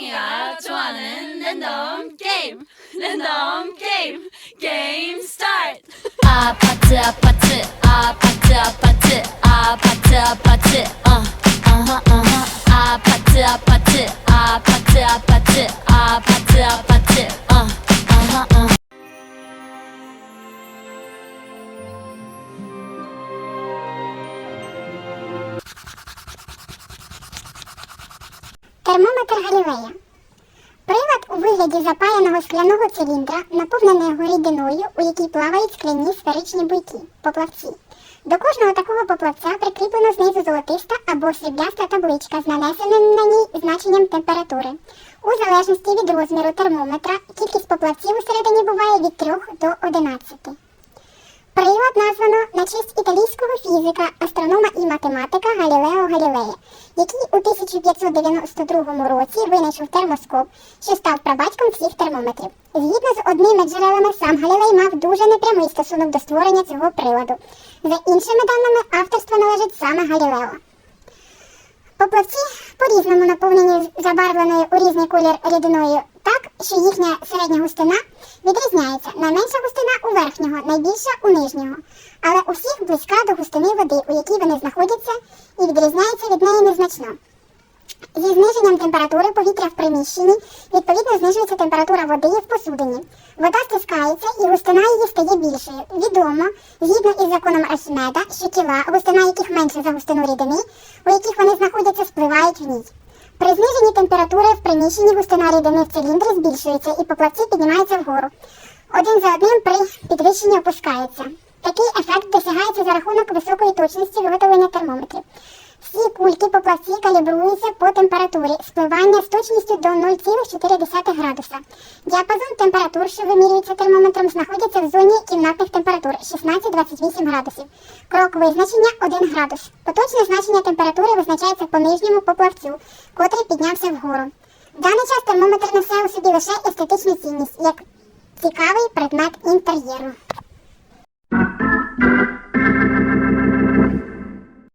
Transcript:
빵이가 좋아하는 랜덤 게임. 랜덤 게임. 게임 스타트. 아파트 아파트 아파트 아파트 아파트 아파트 어 어허 어허 아파트 아파트 아파트 아파트 아파트 아파트 Термометр Галілея. Прилад у вигляді запаяного скляного циліндра, наповненого рідиною, у якій плавають скляні сферичні буйки поплавці. До кожного такого поплавця прикріплено знизу золотиста або срібляста табличка з нанесеним на ній значенням температури. У залежності від розміру термометра кількість поплавців усередині буває від 3 до 11. Прилад названо на честь італійського фізика, астронома і математика Галілео Галілея, який у 1592 році винайшов термоскоп, що став прабатьком всіх термометрів. Згідно з одними джерелами, сам Галілей мав дуже непрямий стосунок до створення цього приладу. За іншими даними, авторство належить саме Галілео. Поплавці по-різному наповнені забарвленою у різний колір рідиною що їхня середня густина відрізняється. Найменша густина у верхнього, найбільша у нижнього. Але у всіх близька до густини води, у якій вони знаходяться, і відрізняється від неї незначно. Зі зниженням температури повітря в приміщенні відповідно знижується температура води в посудині. Вода стискається і густина її стає більшою. Відомо, згідно із законом Архімеда, що тіла, густина яких менше за густину рідини, у яких вони знаходяться, спливають в ній. Зниженні температури в приміщенні густина рідини в циліндрі збільшується і поплавці піднімаються вгору. Один за одним при підвищенні опускається. Такий ефект досягається за рахунок високої точності виготовлення термометрів. Всі кульки поплавці калібруються по температурі спливання з точністю до 0,4 градуса. Діапазон температур, що вимірюється термометром, знаходиться в зоні кімнатних температур 16-28 градусів. Крок визначення 1 градус. Поточне значення температури визначається по нижньому поплавцю, котрий піднявся вгору. В даний час термометр несе у собі лише естетичну цінність, як цікавий предмет інтер'єру.